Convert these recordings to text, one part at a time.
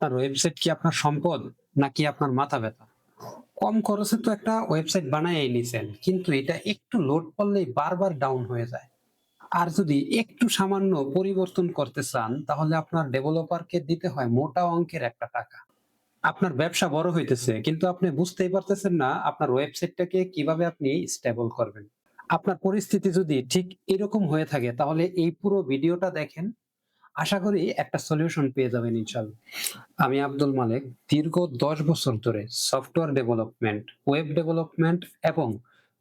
আপনার ওয়েবসাইট কি আপনার সম্পদ নাকি আপনার মাথা ব্যথা? কম খরচে তো একটা ওয়েবসাইট বানায় নিছেন, কিন্তু এটা একটু লোড করলেই বারবার ডাউন হয়ে যায়। আর যদি একটু সামান্য পরিবর্তন করতে চান, তাহলে আপনার ডেভেলপারকে দিতে হয় মোটা অঙ্কের একটা টাকা। আপনার ব্যবসা বড় হইতেছে, কিন্তু আপনি বুঝতেই পারতেছেন না আপনার ওয়েবসাইটটাকে কীভাবে আপনি স্টেবল করবেন। আপনার পরিস্থিতি যদি ঠিক এরকম হয়ে থাকে, তাহলে এই পুরো ভিডিওটা দেখেন আশা করি একটা সলিউশন পেয়ে যাবেন ইনশাল্লাহ। আমি আব্দুল মালিক, দীর্ঘ দশ বছর ধরে সফটওয়্যার ডেভেলপমেন্ট ওয়েব ডেভেলপমেন্ট এবং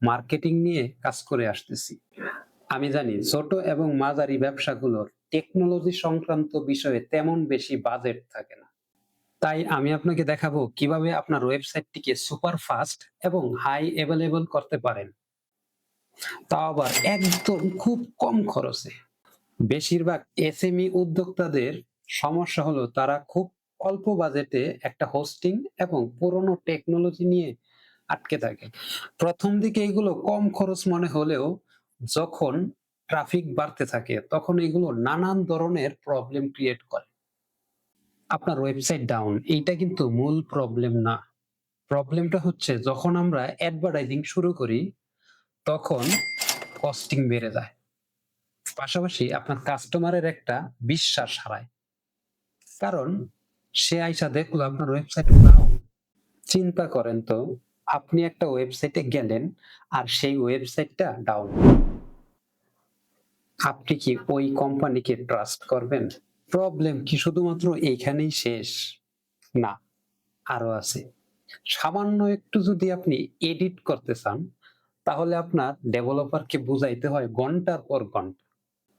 মার্কেটিং নিয়ে কাজ করে আসতেছি। আমি জানি ছোট এবং মাঝারি ব্যবসাগুলোর টেকনোলজি সংক্রান্ত বিষয়ে তেমন বেশি বাজেট থাকে না। তাই আমি আপনাকে দেখাবো কীভাবে আপনার ওয়েবসাইটটিকে সুপার ফাস্ট এবং হাই অ্যাভেলেবল করতে পারেন। তাও আবার একদম খুব কম খরচে। বেশিরভাগ এসএমই উদ্যোক্তাদের সমস্যা হলো তারা খুব অল্প বাজেটে একটা হোস্টিং এবং পুরনো টেকনোলজি নিয়ে আটকে থাকে। প্রথম দিকে এগুলো কম খরচ মনে হলেও যখন ট্রাফিক বাড়তে থাকে, তখন এগুলো নানান ধরনের প্রবলেম ক্রিয়েট করে। আপনার ওয়েবসাইট ডাউন এইটা কিন্তু মূল প্রবলেম না। প্রবলেমটা হচ্ছে যখন আমরা অ্যাডভার্টাইজিং শুরু করি, তখন কস্টিং বেড়ে যায়। পাশাপাশি আপনার কাস্টমারের একটা বিশ্বাস হারায়। কারণ সে আইসা দেখল, আপনার ওয়েবসাইট নাও। চিন্তা করেন তো, আপনি একটা ওয়েবসাইটে গেলেন আর সেই ওয়েবসাইটটা ডাউন আপনি কি ওই কোম্পানিকে ট্রাস্ট করবেন? প্রবলেম কি শুধুমাত্র এইখানেই শেষ? না, আরও আছে। সামান্য একটু যদি আপনি এডিট করতে চান, তাহলে আপনার ডেভেলপারকে বুঝাইতে হয় ঘণ্টার পর ঘণ্টা।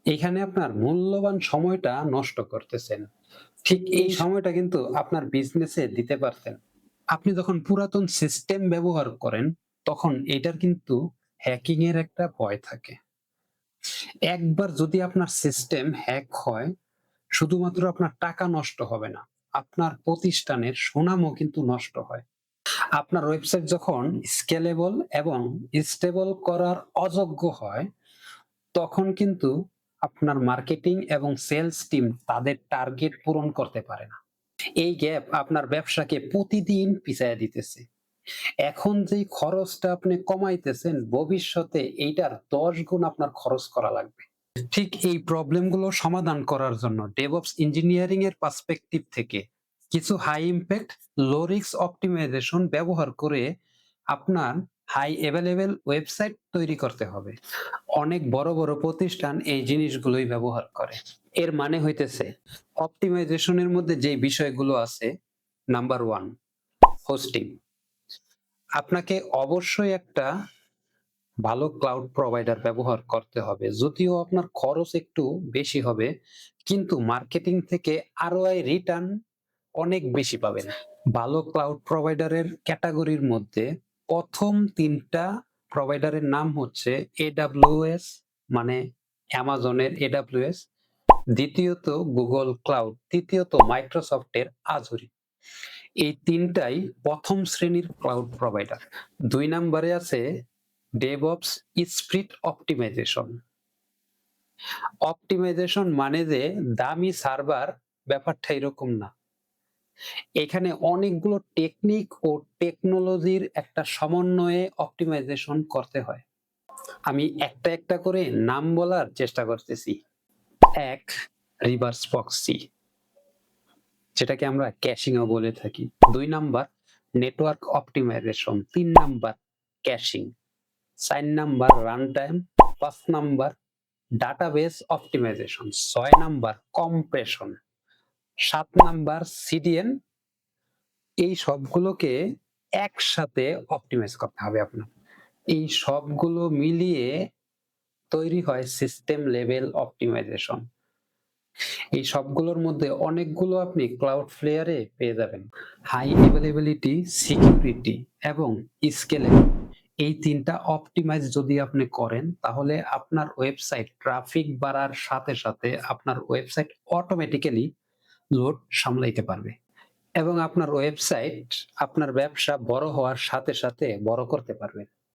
এখানে আপনার মূল্যবান সময়টা নষ্ট করতেছেন। ঠিক এই সময়টা কিন্তু আপনার বিজনেসে দিতে পারতেন। আপনি যখন পুরাতন সিস্টেম ব্যবহার করেন তখন এটার কিন্তু হ্যাকিং এর একটা ভয় থাকে। একবার যদি আপনার সিস্টেম হ্যাক হয় শুধুমাত্র আপনার টাকা নষ্ট হবে না আপনার প্রতিষ্ঠানের সুনামও কিন্তু নষ্ট হয়। আপনার ওয়েবসাইট যখন স্কেলেবল এবং স্টেবল করার অযোগ্য হয় তখন কিন্তু আপনার মার্কেটিং এবং সেলস টিম তাদের টার্গেট পূরণ করতে পারে না। এই গ্যাপ আপনার ব্যবসাকে প্রতিদিন পিছায় দিতেছে। এখন যেই খরচটা আপনি কমাইতেছেন, ভবিষ্যতে এইটার দশ গুণ আপনার খরচ করা লাগবে। ঠিক এই প্রবলেমগুলো সমাধান করার জন্য ডেভঅপস ইঞ্জিনিয়ারিং এর পার্সপেক্টিভ থেকে কিছু high impact, low risk optimisation ব্যবহার করে আপনার হাই অ্যাভেলেবেল ওয়েবসাইট তৈরি করতে হবে। অনেক বড় বড় প্রতিষ্ঠান এই জিনিসগুলোই ব্যবহার করে। এর মানে হইতেছে অপটিমাইজেশনের মধ্যে যে বিষয়গুলো আছে নাম্বার ওয়ান হোস্টিং আপনাকে অবশ্যই একটা ভালো ক্লাউড প্রোভাইডার ব্যবহার করতে হবে, যদিও আপনার খরচ একটু বেশি হবে, কিন্তু মার্কেটিং থেকে আরও রিটার্ন অনেক বেশি পাবেন। ভালো ক্লাউড প্রোভাইডারের ক্যাটাগরির মধ্যে প্রথম তিনটা প্রোভাইডারের নাম হচ্ছে এডাব্লিউএস মানে অ্যামাজনের এডাব্লিউএস দ্বিতীয়ত গুগল ক্লাউড তৃতীয়ত মাইক্রোসফটের আজুরি এই তিনটাই প্রথম শ্রেণির ক্লাউড প্রোভাইডার দুই নম্বরে আছে ডেভঅপস স্প্রিট অপটিমাইজেশন অপটিমাইজেশন মানে যে দামি সার্ভার ব্যাপারটা এরকম না। এখানে অনেকগুলো টেকনিক ও টেকনোলজির একটা সমন্বয়ে অপটিমাইজেশন করতে হয়। আমি একটা একটা করে নাম বলার চেষ্টা করতেছি। এক রিভার্স প্রক্সি যেটাকে আমরা ক্যাশিংও বলে থাকি। দুই নাম্বার নেটওয়ার্ক অপটিমাইজেশন তিন নাম্বার ক্যাশিং চার নাম্বার রান টাইম পাঁচ নাম্বার ডাটাবেস অপটিমাইজেশন ছয় নাম্বার কম্প্রেশন সাত নাম্বার সিডিএন, এই সবগুলোকে একসাথে অপটিমাইজ করতে হবে আপনার এই সবগুলো মিলিয়ে তৈরি হয় সিস্টেম লেভেল অপটিমাইজেশন এই সবগুলোর মধ্যে অনেকগুলো আপনি ক্লাউড ফ্লেয়ারে পেয়ে যাবেন। হাই অ্যাভেলেবিলিটি সিকিউরিটি এবং স্কেলে এই তিনটা অপটিমাইজ যদি আপনি করেন, তাহলে আপনার ওয়েবসাইট ট্রাফিক বাড়ার সাথে সাথে আপনার ওয়েবসাইট অটোমেটিক্যালি লোড সামলাইতে পারবে। এবং আপনার ওয়েবসাইট আপনার ব্যবসা বড় হওয়ার সাথে সাথে বড় করতে পারবেন।